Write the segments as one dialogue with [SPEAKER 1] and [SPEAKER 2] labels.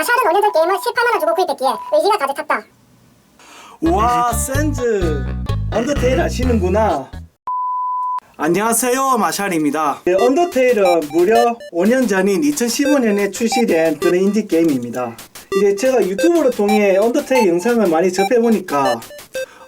[SPEAKER 1] 마샬은 5년 전 게임을 18만원 주고 구입했기에 의지가 가득 찼다.
[SPEAKER 2] 와 센즈. 언더테일 아시는구나. 안녕하세요 마샬입니다. 네, 언더테일은 무려 5년 전인 2015년에 출시된 그런 인디 게임입니다. 이제 제가 유튜브를 통해 언더테일 영상을 많이 접해보니까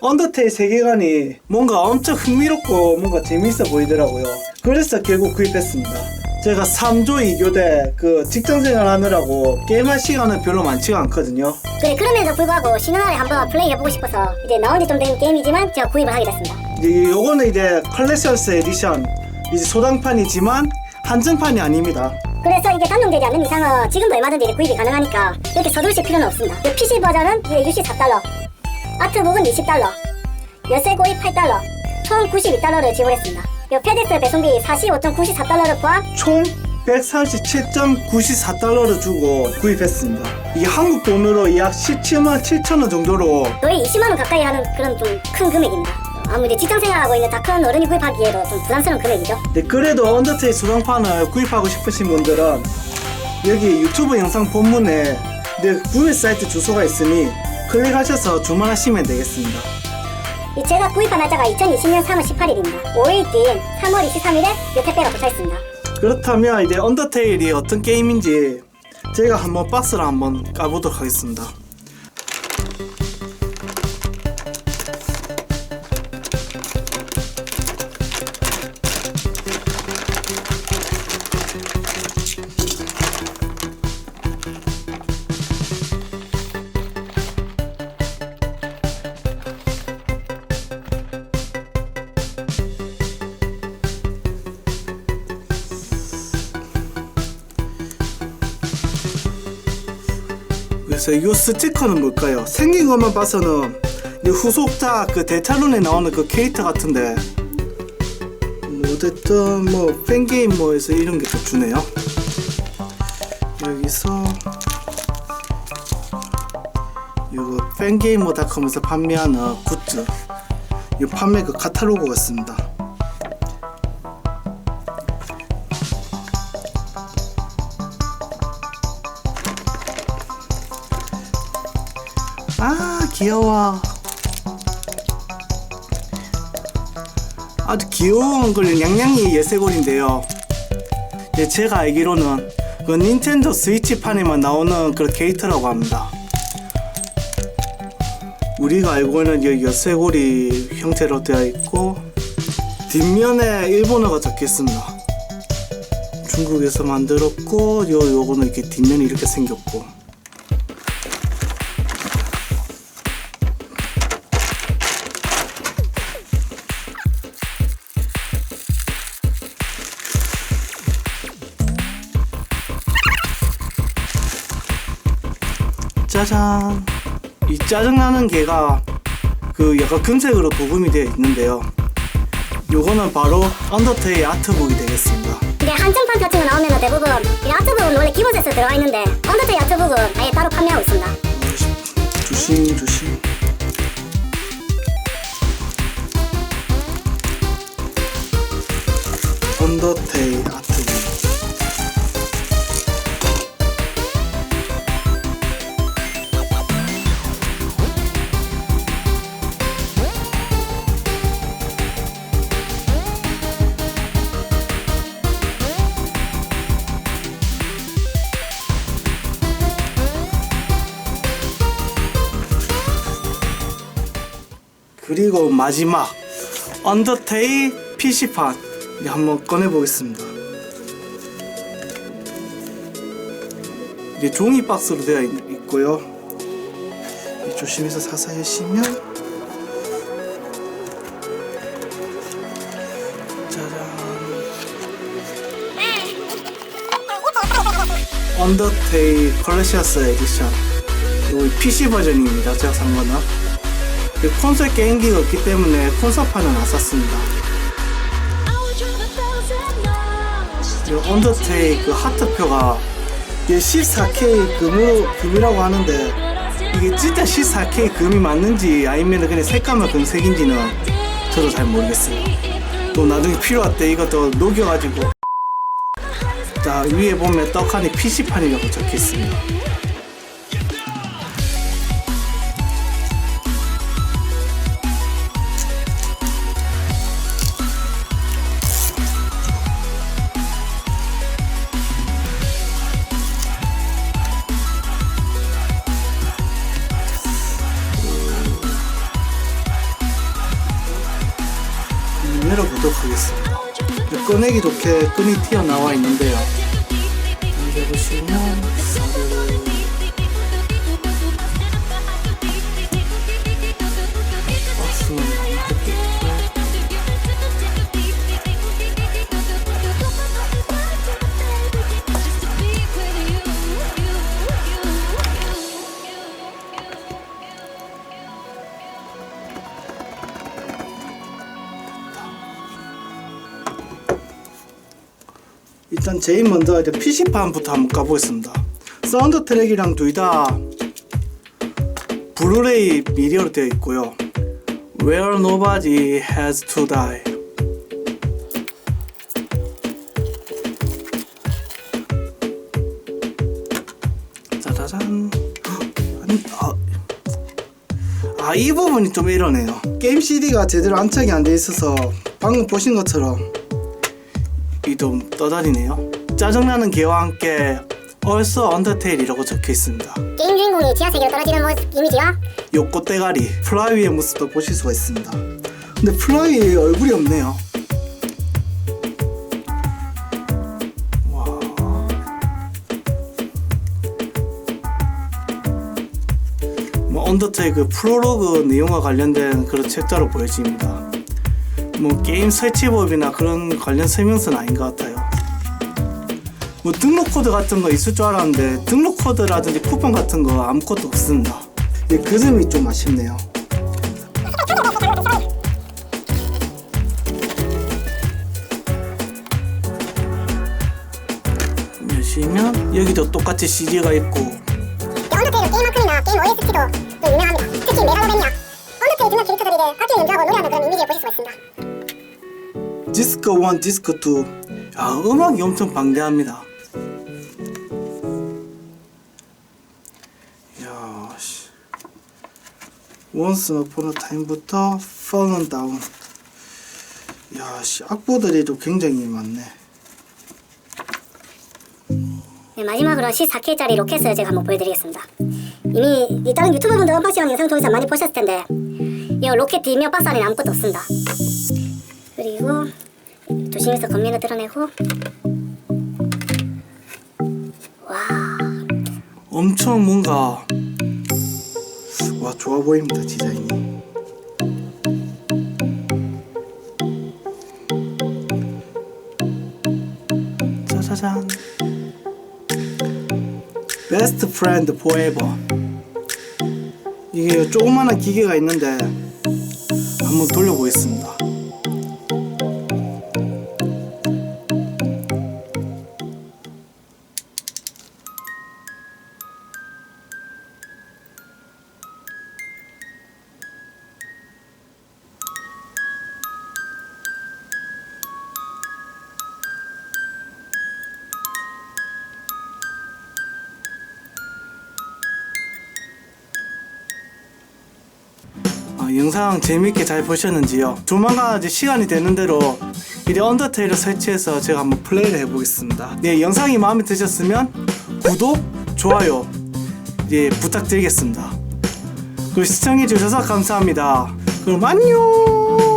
[SPEAKER 2] 언더테일 세계관이 뭔가 엄청 흥미롭고 뭔가 재미있어 보이더라고요. 그래서 결국 구입했습니다 제가 3조 2교대 그 직장생활 하느라고 게임할 시간은 별로 많지가 않거든요
[SPEAKER 1] 그래 그럼에도 불구하고 쉬는 날에 한번 플레이해보고 싶어서 이제 나온 지 좀 된 게임이지만 제가 구입을 하게 됐습니다.
[SPEAKER 2] 이제 요거는 이제 컬렉션스 에디션 이제 소장판이지만 한정판이 아닙니다.
[SPEAKER 1] 그래서 이게 단종되지 않는 이상은 지금도 얼마든지 이제 구입이 가능하니까 이렇게 서두르실 필요는 없습니다. 이 PC 버전은 이제 UC 4달러, 아트북은 20달러, 열쇠 고입 8달러, 총 92달러를 지불했습니다. 이 페덱스 배송비 45.94달러를 포함
[SPEAKER 2] 총 147.94달러를 주고 구입했습니다. 이게 한국 돈으로 약 17만 7천 원 정도로
[SPEAKER 1] 거의 20만 원 가까이 하는 그런 좀 큰 금액입니다. 아무리 직장생활하고 있는 다 큰 어른이 구입하기에도 좀 부담스러운 금액이죠.
[SPEAKER 2] 네, 그래도 언더테일 소장판을 구입하고 싶으신 분들은 여기 유튜브 영상 본문에 내 구매 사이트 주소가 있으니 클릭하셔서 주문하시면 되겠습니다.
[SPEAKER 1] 이 제가 구입한 날짜가 2020년 3월 18일입니다. 5일 뒤인 3월 23일에 이 택배가 도착했습니다.
[SPEAKER 2] 그렇다면 이제 언더테일이 어떤 게임인지 제가 한번 박스를 한번 까보도록 하겠습니다. 그래서 이 스티커는 뭘까요? 생긴 것만 봐서는 이 후속작 그 데탈론에 나오는 그 캐릭터 같은데 뭐 어쨌든 뭐 팬게임 뭐에서 이런 게 또 주네요. 여기서 이거 팬게이머 닷컴에서 판매하는 굿즈 이 판매 그 카탈로그가 있습니다. 귀여워. 아주 귀여운 걸 냥냥이 예세골인데요. 예, 제가 알기로는 그 닌텐도 스위치판에만 나오는 그런 캐릭터라고 합니다. 우리가 알고 있는 이 열쇠고리 형태로 되어 있고 뒷면에 일본어가 적혀 있습니다. 중국에서 만들었고 요 요거는 이렇게 뒷면이 이렇게 생겼고 짜잔. 이 짜증나는 개가 그 약간 금색으로 도금이 되어 있는데요. 요거는 바로 언더테일 아트북이 되겠습니다.
[SPEAKER 1] 이제 한정판 같은 거 나오면 대부분 이 아트북은 원래 기본 세트 들어가 있는데 언더테일 아트북은 아예 따로 판매하고 있습니다.
[SPEAKER 2] 조심 조심. 언더테일 그리고 마지막 언더테일 PC판 한번 꺼내 보겠습니다. 이게 종이 박스로 되어 있, 있고요. 이 조심해서 사서 여시면 짜잔 언더테일 컬렉션스 에디션 이거 PC 버전입니다. 제가 산 거는. 그 콘솔 게임기가 없기 때문에 콘솔판은 안 샀습니다. 이 언더테일 그 하트표가 이게 14K 금으로 금이라고 하는데 이게 진짜 14K 금이 맞는지 아니면 그냥 색감만 금색인지는 저도 잘 모르겠어요. 또 나중에 필요할 때더 녹여가지고 자 위에 보면 떡하니 PC판이라고 적혀 있습니다. 해보도록 하겠습니다. 꺼내기 좋게 끈이 튀어나와 있는데요. 보시면 제일 먼저 이제 PC판부터 한번 까보겠습니다. 사운드 트랙이랑 둘 다 블루레이 미디어로 되어 있고요. Where nobody has to die. 짜자잔. 아니, 아, 아, 이 부분이 좀 이러네요. 게임 CD가 제대로 안착이 안 돼 있어서 방금 보신 것처럼 이좀 떠다니네요. 짜증나는 개와 함께 얼서 언더테일이라고 적혀 있습니다.
[SPEAKER 1] 게임 주인공이 지하 세계로 떨어지는 모습 이미지와
[SPEAKER 2] 요 꽃대가리 플라이의 모습도 보실 수가 있습니다. 근데 플라이의 얼굴이 없네요. 와. 뭐 언더테일 그 프롤로그 내용과 관련된 그런 책자로 보여집니다. 뭐 게임 설치법이나 그런 관련 설명서는 아닌 것 같아요. 뭐 등록 코드 같은 거 있을 줄 알았는데 등록 코드라든지 쿠폰 같은 거 아무것도 없습니다. 이 그림이 좀 아쉽네요. 보시면 여기도 똑같이 CD가 있고
[SPEAKER 1] 언더테일은 게임 아크이나 게임 OST도 또 유명합니다. 특히 메갈로맨이야. 언더테일 등장 캐릭터들이 악기 연주하고 노래하는 그런 이미지를 보실 수가 있습니다.
[SPEAKER 2] 디스크 1, 디스크 2. 야, 음악이 엄청 방대합니다. 야, 씨. Upon a time부터 Fallen Down. 야, 씨, 악보들이 좀 굉장히 많네.
[SPEAKER 1] 네, 마지막으로 14K짜리 로켓을 제가 한번 보여드리겠습니다. 이미 이 다른 유튜버 분들 언박싱 영상 통해서 많이 보셨을 텐데 이 로켓 뒷면 박스 안에는 아무것도 없습니다. 그리고 조심해서 겉면을 드러내고 와
[SPEAKER 2] 엄청 뭔가 와 좋아 보입니다 디자인이. 짜자잔. Best Friend Forever. 이게 조그마한 기계가 있는데 한번 돌려보겠습니다. 영상 재밌게 잘 보셨는지요? 조만간 이제 시간이 되는 대로 이제 언더테일을 설치해서 제가 한번 플레이를 해보겠습니다. 네, 영상이 마음에 드셨으면 구독, 좋아요 예, 부탁드리겠습니다. 그리고 시청해주셔서 감사합니다. 그럼 안녕!